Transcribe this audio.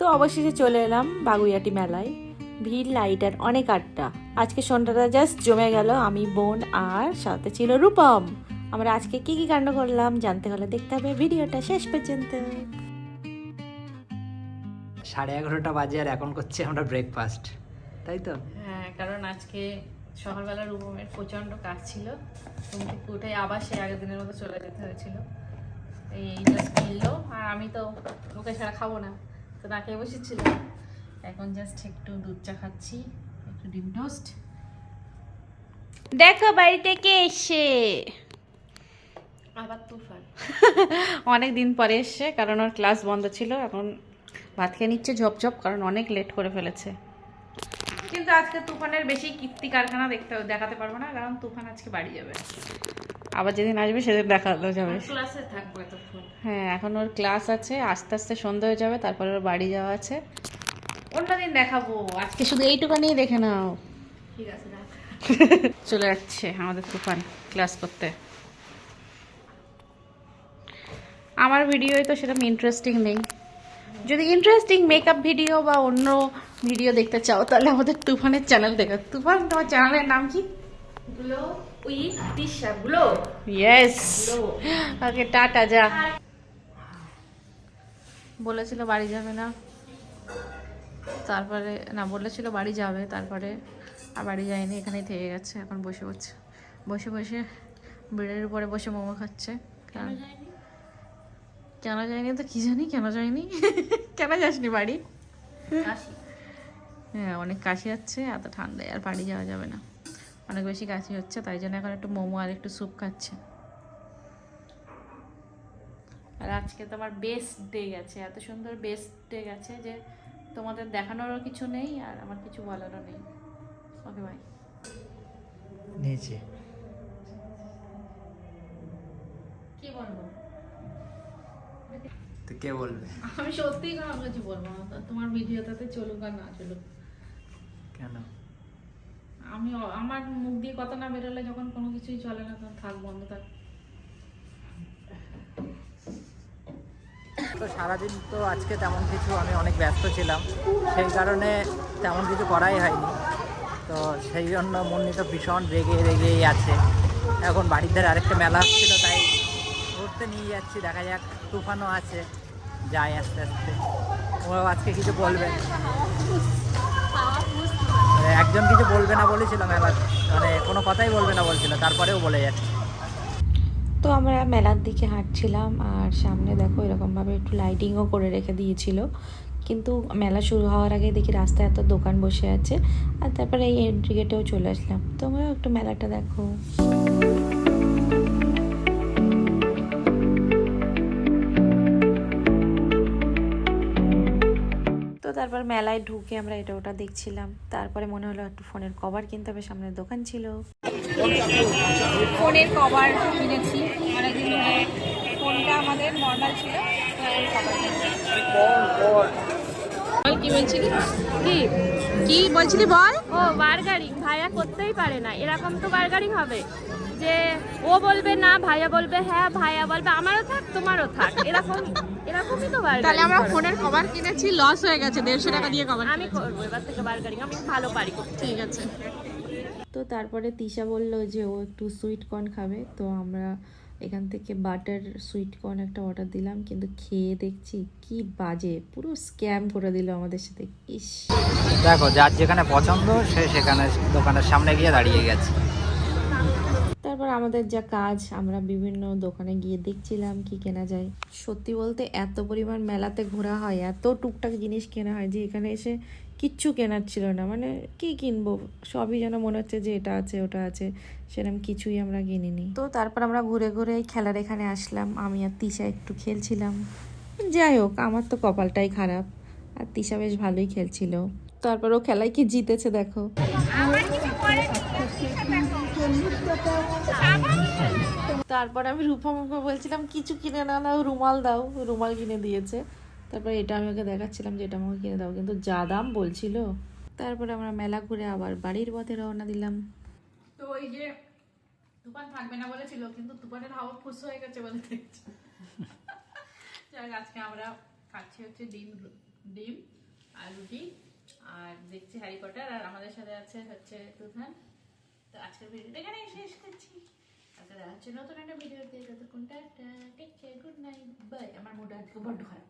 তো অবশেষে চলে এলাম বাগুইয়াটি মেলায়। ভিড় লাইট আর অনেক আড্ডা। আজকে সন্ধ্যাটা জাস্ট জমে গেল আমি বোন আর সাথে ছিল রূপম। আমরা আজকে কি কি কাণ্ড করলাম জানতে হলে দেখতে হবে ভিডিওটা শেষ পর্যন্ত। সাড়ে এগারোটা বাজে আর এখন করছি আমরা ব্রেকফাস্ট তাই তো? হ্যাঁ কারণ আজকে সকালবেলা রূপমের প্রচণ্ড কাজ ছিল। থেকে উঠে আবার সেই আগের দিনের মতো চলে যেতে হয়েছিল। এই জাস্ট কিনলো আর আমি তো ওকে ছাড়া খাব না। তো না বসেছিল? এখন জাস্ট একটু দুধ চা খাচ্ছি একটু ডিম টোস্ট। দেখো বাড়ি থেকে এসে আবার তুফান। অনেক দিন পরে এসছে কারণ ওর ক্লাস বন্ধ ছিল এখন ভাত খেয়ে নিচ্ছে ঝপঝপ কারণ অনেক লেট করে ফেলেছে। কিন্তু আজকে তুফানের বেশি কীর্তি কারখানা দেখতে দেখাতে পারব না কারণ তুফান আজকে বাড়ি যাবে। আবার যেদিন আসবে সেদিন দেখানো যাবে। ক্লাসে থাকব হ্যাঁ এখন ওর ক্লাস আছে আস্তে আস্তে সন্ধ্যা হয়ে যাবে তারপরে ওর বাড়ি যাওয়া আছে। অন্যদিন দেখাবো। আজকে শুধু এইটুকানি দেখে নাও। ঠিক আছে চলে যাচ্ছে আমাদের তুফান ক্লাস করতে। আমার ভিডিওয় তো সেরকম ইন্টারেস্টিং নেই। যদি ইন্টারেস্টিং মেকআপ ভিডিও বা অন্য ভিডিও দেখতে চাও তাহলে আমাদের তুফানের চ্যানেল দেখো। তুফান তোমার চ্যানেলের নাম কি? Glow with Disha glow yes okay tata যা। বলেছিল বাড়ি যাবে না। তারপরে না বলেছিল বাড়ি যাবে তারপরে আর বাড়ি যায়নি এখানেই থেকে গেছে এখন বসে বসে বসে বসে বেডের উপরে বসে মোমো খাচ্ছে। কেন যায়নি? তো কি জানি কেন যায়নি? কেন যাসনি বাড়ি? হ্যাঁ অনেক কাশি হচ্ছে এত ঠান্ডায় আর বাড়ি যাওয়া যাবে না। অনেক বেশি কাশি হচ্ছে তাই জন্য এখন একটু মোমো আর একটু স্যুপ খাচ্ছে। আর আজকে তো আমার বেস্ট ডে গেছে এত সুন্দর বেস্ট ডে গেছে যে তোমাদের দেখানোরও কিছু নেই আর আমার কিছু বলারও নেই। ওকে ভাই নিয়েছি। কি বলব? তো কে বলবে? আমি সত্যিই কোনো কিছু বলব না তোমার ভিডিওটাতে চলুক আর না চলুক। কেন? আমি আমার মুখ দিয়ে কথা না বেরোলে যখন কোনো কিছুই চলে না তখন থাক বন্ধ থাক। তো সারাদিন তো আজকে তেমন কিছু আমি অনেক ব্যস্ত ছিলাম সেই কারণে তেমন কিছু করাই হয়নি। তো সেই জন্য মুন্নি তো ভীষণ রেগে রেগেই আছে। এখন বাড়ির ধারে আরেকটা মেলা হচ্ছিল তাই ঘুরতে নিয়ে যাচ্ছি দেখা যাক তুফানও আছে। যাই আস্তে আস্তে। ও আজকে কিছু বলবে একজন কিছু বলবে না বলেছিল মেলা মানে কোনো কথাই বলবে না বলছিল, তারপরেও বলে যাচ্ছে। তো আমরা মেলার দিকে হাঁটছিলাম, আর সামনে দেখো এরকমভাবে একটু লাইটিংও করে রেখে দিয়েছিল। কিন্তু মেলা শুরু হওয়ার আগে দেখি রাস্তায় এত দোকান বসে আছে, আর তারপরে এই এন্ট্রি গেটেও চলে আসলাম। তোমরাও একটু মেলাটা দেখো। তারপর মেলায় ঢুকে আমরা এটা ওটা দেখছিলাম। তারপরে মনে হলো একটু ফোনের কভার কিনতে হবে সামনে দোকান ছিল। ফোনের কভার কিনেছি। অনেকদিন ধরে ফোনটা আমাদের নর্মাল ছিল বল কি বলছিলি? কি? কি বলছিলি বল? ও বার্গারিং। ভাইয়া করতেই পারে না। এরকম তো বার্গারিং হবে। যে ও বলবে না ভাইয়া বলবে হ্যাঁ ভাইয়া বলবে। আমারও থাক তোমারও থাক। এরকম এরকমই তো তাহলে আমরা ফোনের কভার কিনেছি লস হয়ে গেছে দেড়শো টাকা দিয়ে কভার আমি করব এবার থেকে বার্গারিং আমি ভালো পারি। করতে। ঠিক আছে। তো তারপরে তিশা বলল যে ও একটু সুইট কর্ন খাবে তো আমরা এখান থেকে বাটার সুইট কর্ন একটা অর্ডার দিলাম কিন্তু খেয়ে দেখছি কি বাজে পুরো স্ক্যাম করে দিল আমাদের সাথে। ইস। দেখো যার যেখানে পছন্দ সে সেখানে দোকানের সামনে গিয়ে দাঁড়িয়ে গেছে। তারপর আমাদের যা কাজ, আমরা বিভিন্ন দোকানে গিয়ে দেখছিলাম কি কেনা যায়। সত্যি বলতে এত পরিমাণ মেলাতে ঘোরা হয়, এত টুকটাক জিনিস কেনা হয় যে এখানে এসে কিচ্ছু কেনার ছিল না। মানে কি কিনবো? সবই যেন মনে হচ্ছে যে এটা আছে, ওটা আছে সেরকম কিছুই আমরা কিনিনি। তো তারপর আমরা ঘুরে ঘুরে খেলার এখানে আসলাম। আমি আর তিশা একটু খেলছিলাম। যাই হোক, আমার তো কপালটাই খারাপ। আর তিশা বেশ ভালোই খেলছিল। তারপর ও খেলায় কি জিতেছে দেখো। তারপর আমি রূপমকে বলছিলাম, কিছু কিনে না দাও রুমাল দাও। রুমাল কিনে দিয়েছে। তারপর এটা আমি ওকে দেখাচ্ছিলাম যে এটা আমাকে কিনে দাও, কিন্তু যা দাম বলছিল। তারপরে আমরা মেলা ঘুরে আবার বাড়ির পথে রওনা দিলাম। তো ওই যে তুফান থাকবে না বলেছিল, কিন্তু তুফানের হাওয়া ফুস হয়ে গেছে বলে দেখছি। যাক, আজকে আমরা খাচ্ছি হচ্ছে ডিম ডিম আর রুটি, আর দেখছি হ্যারি পটার আর আমাদের সাথে আছে হচ্ছে তুফান। তো আজকের ভিডিওটা এখানেই শেষ করছি। আজকে দেখা হচ্ছে নতুন একটা ভিডিও ভিডিওতে যতক্ষণ tata take care good night bye আমার মুড আজকে বড্ড খারাপ।